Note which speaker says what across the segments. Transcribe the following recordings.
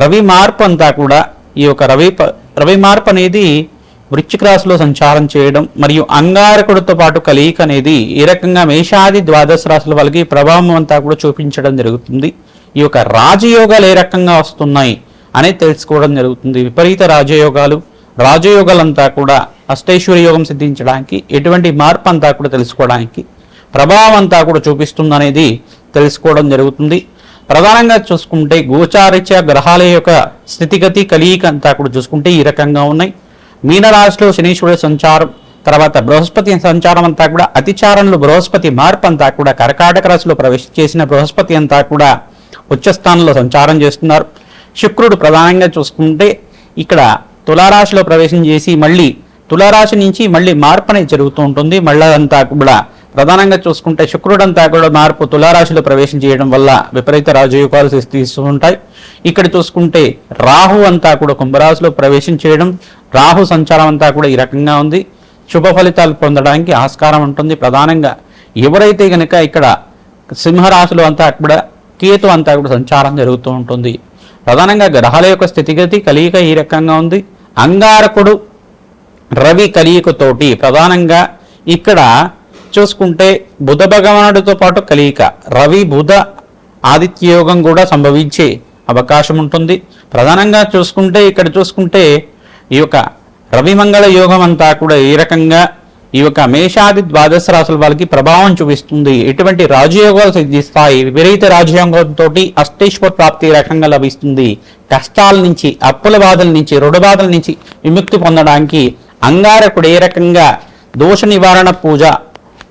Speaker 1: రవి మార్పు అంతా కూడా ఈ యొక్క రవి రవి మార్పు అనేది వృశ్చిక రాశిలో సంచారం చేయడం మరియు అంగారకుడితో పాటు కలయిక అనేది ఈ రకంగా మేషాది ద్వాదశ రాశుల వాళ్ళకి ప్రభావం అంతా కూడా చూపించడం జరుగుతుంది. ఈ యొక్క రాజయోగాలు ఏ రకంగా వస్తున్నాయి అనేది తెలుసుకోవడం జరుగుతుంది. విపరీత రాజయోగాలు రాజయోగాలంతా కూడా అష్టైశ్వర్య యోగం సిద్ధించడానికి ఎటువంటి మార్పు అంతా కూడా తెలుసుకోవడానికి ప్రభావం అంతా కూడా చూపిస్తుందనేది తెలుసుకోవడం జరుగుతుంది. ప్రధానంగా చూసుకుంటే గోచారిత్య గ్రహాల యొక్క స్థితిగతి కలియిక అంతా కూడా చూసుకుంటే ఈ రకంగా ఉన్నాయి. మీనరాశిలో శనీశ్వరుడు సంచారం తర్వాత బృహస్పతి సంచారం అంతా కూడా అతిచారంలో బృహస్పతి మార్పు అంతా కూడా కర్కాటక రాశిలో ప్రవేశ చేసిన బృహస్పతి అంతా కూడా ఉచ్చస్థానంలో సంచారం చేస్తున్నారు. శుక్రుడు ప్రధానంగా చూసుకుంటే ఇక్కడ తులారాశిలో ప్రవేశం చేసి మళ్ళీ తులారాశి నుంచి మళ్ళీ మార్పు అనేది జరుగుతూ ఉంటుంది. మళ్ళీ అంతా కూడా ప్రధానంగా చూసుకుంటే శుక్రుడంతా కూడా మార్పు తులారాశిలో ప్రవేశం చేయడం వల్ల విపరీత రాజయోగాలు తీస్తూ ఉంటాయి ఇక్కడ చూసుకుంటే రాహు అంతా కూడా కుంభరాశిలో ప్రవేశం చేయడం రాహు సంచారం అంతా కూడా ఈ రకంగా ఉంది. శుభ ఫలితాలు పొందడానికి ఆస్కారం ఉంటుంది. ప్రధానంగా ఎవరైతే కనుక ఇక్కడ సింహరాశిలో అంతా కూడా కేతు అంతా కూడా సంచారం జరుగుతూ ఉంటుంది. ప్రధానంగా గ్రహాల యొక్క స్థితిగతి కలియిక ఈ రకంగా ఉంది. అంగారకుడు రవి కలియికతోటి ప్రధానంగా ఇక్కడ చూసుకుంటే బుధ భగవానుడితో పాటు కలియిక. రవి బుధ ఆదిత్య యోగం కూడా సంభవించే అవకాశం ఉంటుంది. ప్రధానంగా చూసుకుంటే ఇక్కడ చూసుకుంటే ఈ యొక్క రవిమంగళ యోగం అంతా కూడా ఏ రకంగా ఈ యొక్క మేషాది ద్వాదశ రాశుల వాళ్ళకి ప్రభావం చూపిస్తుంది. ఎటువంటి రాజయోగాలు సిద్ధిస్తాయి? విపరీత రాజయోగంతో అష్టేశ్వర ప్రాప్తి రకంగా లభిస్తుంది. కష్టాల నుంచి అప్పుల బాధల నుంచి రుణ బాధల నుంచి విముక్తి పొందడానికి అంగారకుడు ఏ రకంగా దోష నివారణ పూజ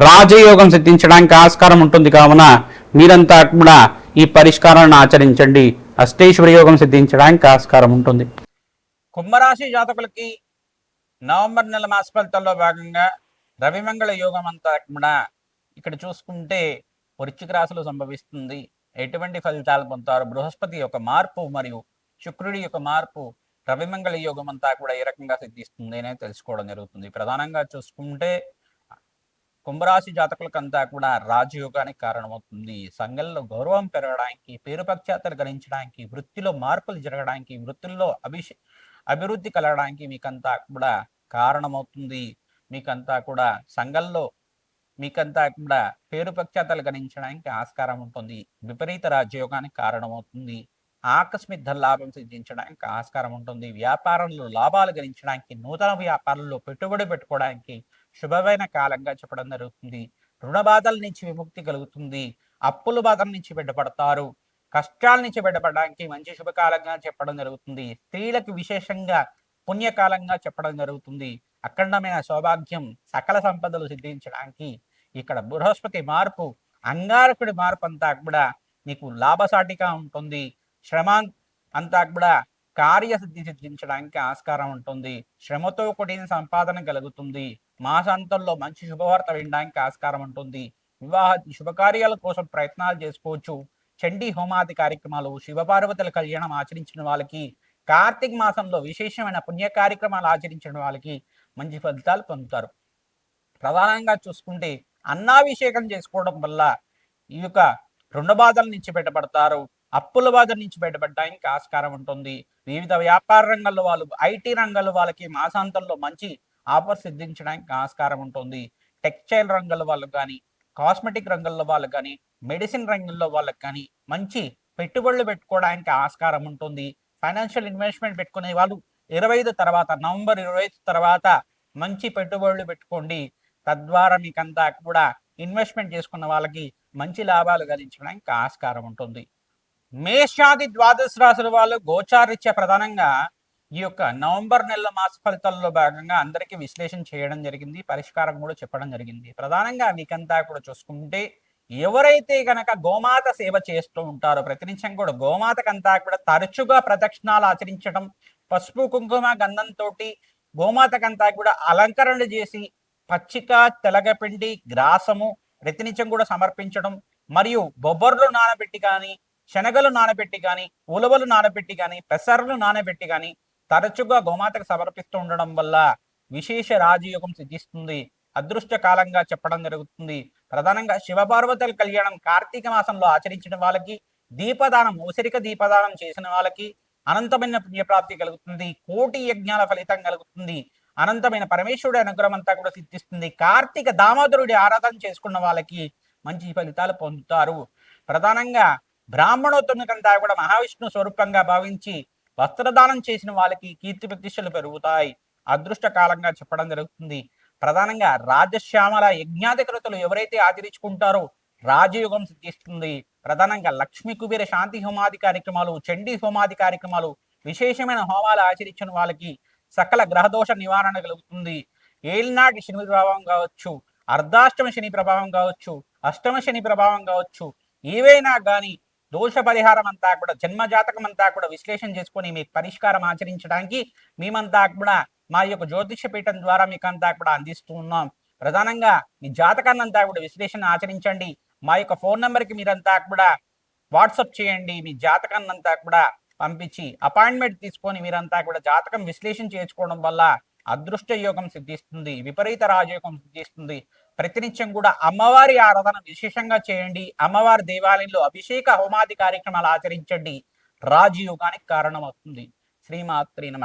Speaker 1: రాజయోగం సిద్ధించడానికి ఆస్కారం ఉంటుంది కావున మీరంతా కూడా ఈ పరిష్కారాన్ని ఆచరించండి. అష్టేశ్వర యోగం సిద్ధించడానికి ఆస్కారం ఉంటుంది.
Speaker 2: కుంభరాశి జాతకులకి నవంబర్ నెల మాస ఫలితాల్లో భాగంగా రవిమంగళ యోగం అంతా కూడా ఇక్కడ చూసుకుంటే వృశ్చిక రాశిలో సంభవిస్తుంది. ఎటువంటి ఫలితాలు పొందుతారు? బృహస్పతి యొక్క మార్పు మరియు శుక్రుడి యొక్క మార్పు రవిమంగళ యోగం అంతా కూడా ఏ రకంగా సిద్ధిస్తుంది అనేది తెలుసుకోవడం జరుగుతుంది. ప్రధానంగా చూసుకుంటే కుంభరాశి జాతకులకంతా కూడా రాజయోగానికి కారణమవుతుంది. సంఘంలో గౌరవం పెరగడానికి పేరు ప్రఖ్యాతలు గణించడానికి వృత్తిలో మార్పులు జరగడానికి వృత్తుల్లో అభిష అభివృద్ధి కలగడానికి మీకంతా కూడా కారణమవుతుంది. మీకంతా కూడా సంఘంలో మీకంతా కూడా పేరు ప్రఖ్యాతలు గణించడానికి ఆస్కారం ఉంటుంది. విపరీత రాజయోగానికి కారణమవుతుంది. ఆకస్మిక లాభం సిద్ధించడానికి ఆస్కారం ఉంటుంది. వ్యాపారంలో లాభాలు గణించడానికి నూతన వ్యాపారంలో పెట్టుబడి పెట్టుకోవడానికి శుభమైన కాలంగా చెప్పడం జరుగుతుంది. రుణ బాధల నుంచి విముక్తి కలుగుతుంది. అప్పుల బాధల నుంచి బిడ్డపడతారు కష్టాల నుంచి బిడ్డపడడానికి మంచి శుభకాలంగా చెప్పడం జరుగుతుంది. స్త్రీలకు విశేషంగా పుణ్యకాలంగా చెప్పడం జరుగుతుంది. అఖండమైన సౌభాగ్యం సకల సంపదలు సిద్ధించడానికి ఇక్కడ బృహస్పతి మార్పు అంగారకుడి మార్పు అంతా కూడా నీకు లాభసాటిగా ఉంటుంది. శ్రమ అంతా కూడా కార్యసిద్ధి సిద్ధించడానికి ఆస్కారం ఉంటుంది. శ్రమతో కూడిన సంపాదన కలుగుతుంది. మాసాంతంలో మంచి శుభవార్త వినడానికి ఆస్కారం ఉంటుంది. వివాహ శుభకార్యాల కోసం ప్రయత్నాలు చేసుకోవచ్చు. చండీ హోమాది కార్యక్రమాలు శివపార్వతుల కళ్యాణం ఆచరించిన వాళ్ళకి కార్తీక మాసంలో విశేషమైన పుణ్య కార్యక్రమాలు ఆచరించిన వాళ్ళకి మంచి ఫలితాలు పొందుతారు. ప్రధానంగా చూసుకుంటే అన్నాభిషేకం చేసుకోవడం వల్ల ఈ యొక్క రుణ బాధల నుంచి బయటపడతారు. అప్పుల బాధ నుంచి బయటపడడానికి ఆస్కారం ఉంటుంది. వివిధ వ్యాపార రంగంలో వాళ్ళు ఐటీ రంగంలో వాళ్ళకి మాసాంతంలో మంచి ఆఫర్ సిద్ధించడానికి ఆస్కారం ఉంటుంది. టెక్స్టైల్ రంగంలో వాళ్ళకు కానీ కాస్మెటిక్ రంగంలో వాళ్ళకు కానీ మెడిసిన్ రంగంలో వాళ్ళకి కానీ మంచి పెట్టుబడులు పెట్టుకోవడానికి ఆస్కారం ఉంటుంది. ఫైనాన్షియల్ ఇన్వెస్ట్మెంట్ పెట్టుకునే వాళ్ళు ఇరవై ఐదు తర్వాత నవంబర్ ఇరవై ఐదు తర్వాత మంచి పెట్టుబడులు పెట్టుకోండి. తద్వారా మీకంతా కూడా ఇన్వెస్ట్మెంట్ చేసుకున్న వాళ్ళకి మంచి లాభాలు గడించడానికి ఆస్కారం ఉంటుంది. మేషాది ద్వాదశ రాశుల వాళ్ళు గోచారీత్య ప్రధానంగా ఈ యొక్క నవంబర్ నెల మాస ఫలితాల్లో భాగంగా అందరికీ విశ్లేషణ చేయడం జరిగింది పరిష్కారం కూడా చెప్పడం జరిగింది. ప్రధానంగా మీకంతా కూడా చూసుకుంటే ఎవరైతే గనక గోమాత సేవ చేస్తూ ఉంటారో ప్రతినిత్యం కూడా గోమాతకంతా కూడా తరచుగా ప్రదక్షిణాలు ఆచరించడం పసుపు కుంకుమ గంధంతో గోమాతకంతా కూడా అలంకరణ చేసి పచ్చిక తెలగపిండి గ్రాసము ప్రతినిత్యం కూడా సమర్పించడం మరియు బొబ్బర్లు నానబెట్టి కానీ శనగలు నానబెట్టి కానీ ఉలవలు నానబెట్టి కానీ పెసర్లు నానబెట్టి కానీ తరచుగా గోమాతకు సమర్పిస్తూ ఉండడం వల్ల విశేష రాజయోగం సిద్ధిస్తుంది. అదృష్ట కాలంగా చెప్పడం జరుగుతుంది. ప్రధానంగా శివపార్వతుల కళ్యాణం కార్తీక మాసంలో ఆచరించిన వాళ్ళకి దీపదానం ఉసిరిక దీపదానం చేసిన వాళ్ళకి అనంతమైన పుణ్యప్రాప్తి కలుగుతుంది. కోటి యజ్ఞాల ఫలితం కలుగుతుంది. అనంతమైన పరమేశ్వరుడి అనుగ్రహం అంతా కూడా సిద్ధిస్తుంది. కార్తీక దామోదరుడి ఆరాధన చేసుకున్న వాళ్ళకి మంచి ఫలితాలు పొందుతారు. ప్రధానంగా బ్రాహ్మణోత్తమునికంతా కూడా మహావిష్ణు స్వరూపంగా భావించి వస్త్రదానం చేసిన వాళ్ళకి కీర్తి ప్రతిష్టలు పెరుగుతాయి. అదృష్ట కాలంగా చెప్పడం జరుగుతుంది. ప్రధానంగా రాజశ్యామల యజ్ఞాధికృతులు ఎవరైతే ఆచరించుకుంటారో రాజయోగం సిద్ధిస్తుంది. ప్రధానంగా లక్ష్మీ కుబేర శాంతి హోమాది కార్యక్రమాలు చండీ హోమాది కార్యక్రమాలు విశేషమైన హోమాలు ఆచరించిన వాళ్ళకి సకల గ్రహదోష నివారణ కలుగుతుంది. ఏలినాటి శని ప్రభావం కావచ్చు అర్ధాష్టమ శని ప్రభావం కావచ్చు అష్టమ శని ప్రభావం కావచ్చు ఏవైనా కానీ దోష పరిహారం అంతా కూడా జన్మ జాతకం అంతా కూడా విశ్లేషణ చేసుకొని మీ పరిష్కారం ఆచరించడానికి మేమంతా కూడా మా యొక్క జ్యోతిష పీఠం ద్వారా మీకు అంతా కూడా అందిస్తూ ఉన్నాం. ప్రధానంగా మీ జాతకాన్ని అంతా కూడా విశ్లేషణ ఆచరించండి. మా యొక్క ఫోన్ నెంబర్కి మీరంతా కూడా వాట్సప్ చేయండి. మీ జాతకాన్ని అంతా కూడా పంపించి అపాయింట్మెంట్ తీసుకొని మీరంతా కూడా జాతకం విశ్లేషణ చేసుకోవడం వల్ల అదృష్ట యోగం సిద్ధిస్తుంది విపరీత రాజయోగం సిద్ధిస్తుంది. ప్రతినిత్యం కూడా అమ్మవారి ఆరాధన విశేషంగా చేయండి. అమ్మవారి దేవాలయంలో అభిషేక హోమాది కార్యక్రమాలు ఆచరించండి. రాజయోగానికి కారణమవుతుంది. శ్రీమాత్రి నమ.